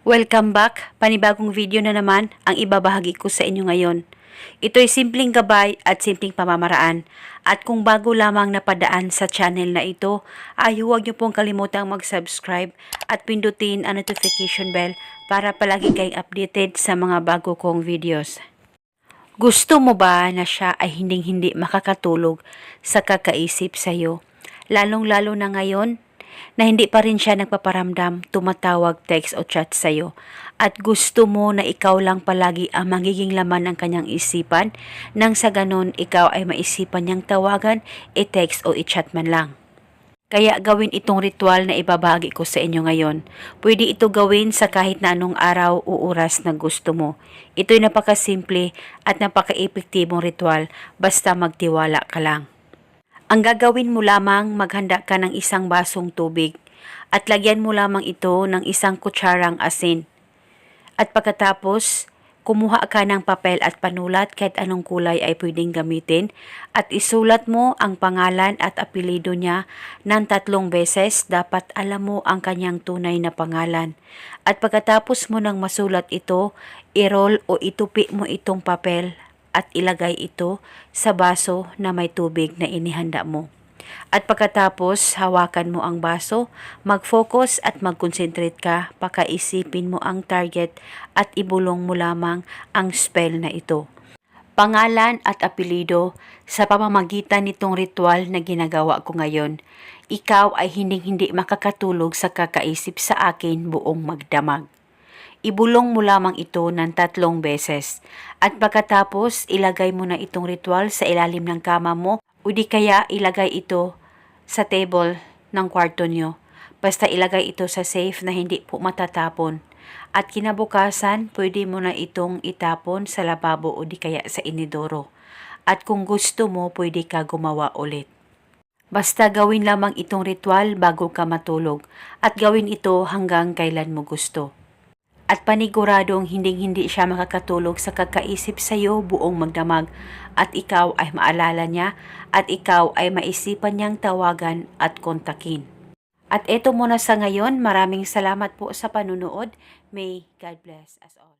Welcome back! Panibagong video na naman ang ibabahagi ko sa inyo ngayon. Ito'y simpleng gabay at simpleng pamamaraan. At kung bago lamang napadaan sa channel na ito, ay huwag niyo pong kalimutang mag-subscribe at pindutin ang notification bell para palagi kayong updated sa mga bago kong videos. Gusto mo ba na siya ay hinding-hindi makakatulog sa kakaisip sa'yo? Lalong-lalo na ngayon na hindi pa rin siya nagpaparamdam, tumatawag, text o chat sa'yo at gusto mo na ikaw lang palagi ang magiging laman ng kanyang isipan nang sa ganon ikaw ay maisipan niyang tawagan, i-text o i-chat man lang. Kaya gawin itong ritual na ibabahagi ko sa inyo ngayon. Pwede ito gawin sa kahit na anong araw o oras na gusto mo. Ito'y napakasimple at napaka-epektibong ritual basta magtiwala ka lang. Ang gagawin mo lamang maghanda ka ng isang basong tubig at lagyan mo lamang ito ng isang kutsarang asin. At pagkatapos, kumuha ka ng papel at panulat kahit anong kulay ay pwedeng gamitin at isulat mo ang pangalan at apelido niya ng tatlong beses dapat alam mo ang kanyang tunay na pangalan. At pagkatapos mo nang masulat ito, i-roll o itupi mo itong papel at ilagay ito sa baso na may tubig na inihanda mo. At pagkatapos, hawakan mo ang baso, mag-focus at mag-concentrate ka, pakaisipin mo ang target at ibulong mo lamang ang spell na ito. Pangalan at apelido sa pamamagitan nitong ritual na ginagawa ko ngayon, ikaw ay hinding-hindi makakatulog sa kakaisip sa akin buong magdamag. Ibulong mo lamang ito ng tatlong beses. At pagkatapos, ilagay mo na itong ritual sa ilalim ng kama mo o di kaya ilagay ito sa table ng kwarto nyo. Basta ilagay ito sa safe na hindi po matatapon. At kinabukasan, pwede mo na itong itapon sa lababo o di kaya sa inidoro. At kung gusto mo, pwede ka gumawa ulit. Basta gawin lamang itong ritual bago ka matulog at gawin ito hanggang kailan mo gusto at paniguradong hinding-hindi siya makakatulog sa kakaisip sa iyo buong magdamag at ikaw ay maalala niya at ikaw ay maisipan niyang tawagan at kontakin. At eto muna sa ngayon, maraming salamat po sa panunood. May God bless us all.